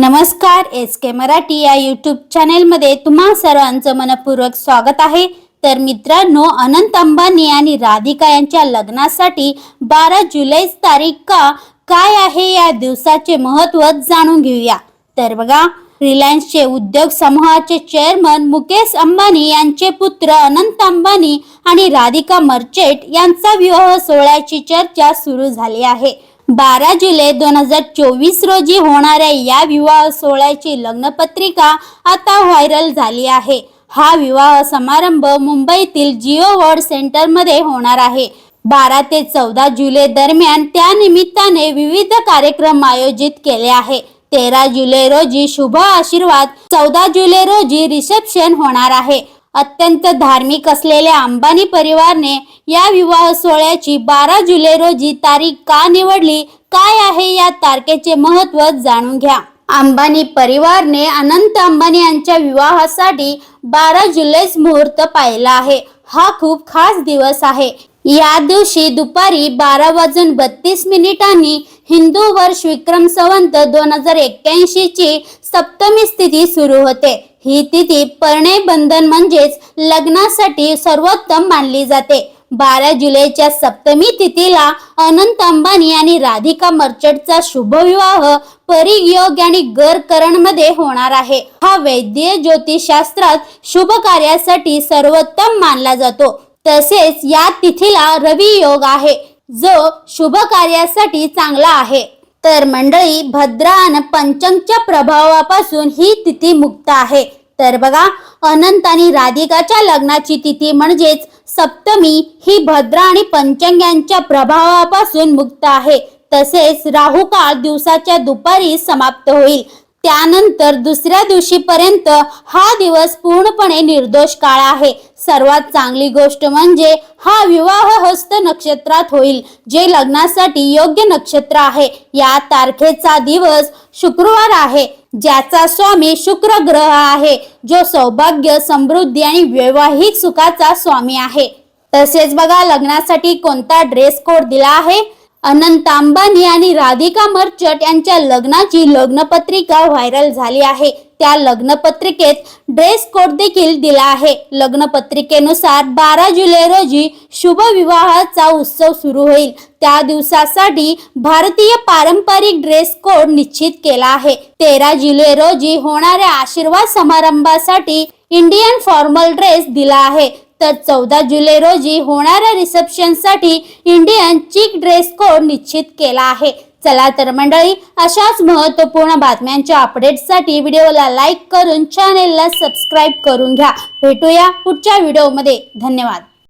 नमस्कार एस के मराठी या यूट्यूब चॅनेलमध्ये तुम्हा सर्वांचं मनपूर्वक स्वागत आहे. तर मित्रांनो अनंत अंबानी आणि राधिका यांच्या लग्नासाठी बारा जुलै तारीख का काय आहे या दिवसाचे महत्त्व जाणून घेऊया. तर बघा रिलायन्सचे उद्योग समूहाचे चेअरमन मुकेश अंबानी यांचे पुत्र अनंत अंबानी आणि राधिका मर्चेंट यांचा विवाह सोहळ्याची चर्चा सुरू झाली आहे. बारा जुलै दोन हजार चोवीस रोजी होणाऱ्या या विवाह सोहळ्याची लग्नपत्रिका आता व्हायरल झाली आहे. हा विवाह समारंभ मुंबईतील जिओ वर्ल्ड सेंटरमध्ये होणार आहे. बारा ते चौदा जुलै दरम्यान त्या निमित्ताने विविध कार्यक्रम आयोजित केले आहे. तेरा जुलै रोजी शुभ आशीर्वाद चौदा जुलै रोजी रिसेप्शन होणार आहे. अत्यंत धार्मिक असलेल्या अंबानी परिवारने या विवाह सोहळ्याची बारा जुलै रोजी तारीख का निवडली काय आहे या तारखेचे महत्त्व जाणून घ्या. अंबानी परिवारने अनंत अंबानी यांच्या विवाहासाठी बारा जुलैच मुहूर्त पाहिला आहे. हा खूप खास दिवस आहे. या दिवशी दुपारी बारा वाजून बत्तीस मिनिटांनी हिंदू वर्ष विक्रम संवंत दोन हजार एक्क्याऐंशी ची सप्तमी स्थिती सुरू होते. ही तिथी परणे बंधन म्हणजेच लग्नासाठी सर्वोत्तम मानली जाते. बारा जुलैच्या सप्तमी तिथीला अनंत अंबानी आणि राधिका मर्चंटचा शुभविवाह परियोग आणि गरकरणमध्ये होणार आहे. हा वैद्य ज्योतिषशास्त्रात शुभ कार्यासाठी सर्वोत्तम मानला जातो. तसेच या तिथीला रवी योग आहे जो शुभ कार्यासाठी चांगला आहे. तर मंडळी भद्रा आणि पंचमच्या प्रभावापासून ही तिथी मुक्त आहे. तर बघा अनंत आणि राधिकाच्या लग्नाची तिथी म्हणजेच सप्तमी ही भद्रा आणि पंचंग यांच्या प्रभावापासून मुक्त आहे. तसेच राहू काळ दिवसाच्या दुपारी समाप्त होईल. त्यानंतर दुसऱ्या दिवशीपर्यंत हा दिवस पूर्णपणे निर्दोष काळ आहे. सर्वात चांगली गोष्ट म्हणजे हा विवाह हस्त नक्षत्रात होईल जे लग्नासाठी योग्य नक्षत्र आहे. या तारखेचा दिवस शुक्रवार आहे ज्याचा स्वामी शुक्र ग्रह आहे जो सौभाग्य समृद्धी आणि वैवाहिक सुखाचा स्वामी आहे. तसेच बघा लग्नासाठी कोणता ड्रेस कोड दिला आहे? अनंत अंबानी आणि राधिका मर्चट यांच्या लग्नाची लग्नपत्रिका व्हायरल झाली आहे. त्या लग्नपत्रिकेत ड्रेस कोड देखील दिला आहे. लग्नपत्रिकेनुसार बारा जुलै रोजी शुभ विवाहाचा उत्सव सुरू होईल. त्या दिवसासाठी भारतीय पारंपरिक ड्रेस कोड निश्चित केला आहे. तेरा जुलै रोजी होणाऱ्या आशीर्वाद समारंभासाठी इंडियन फॉर्मल ड्रेस दिला आहे. तर चौदा जुलै रोजी होणाऱ्या रिसेप्शनसाठी इंडियन चिक ड्रेस कोड निश्चित केला आहे. चला तर मंडळी अशाच महत्त्वपूर्ण बातम्यांच्या अपडेट्ससाठी व्हिडिओला लाईक करून चॅनेलला सबस्क्राईब करून घ्या. भेटूया पुढच्या व्हिडिओमध्ये धन्यवाद.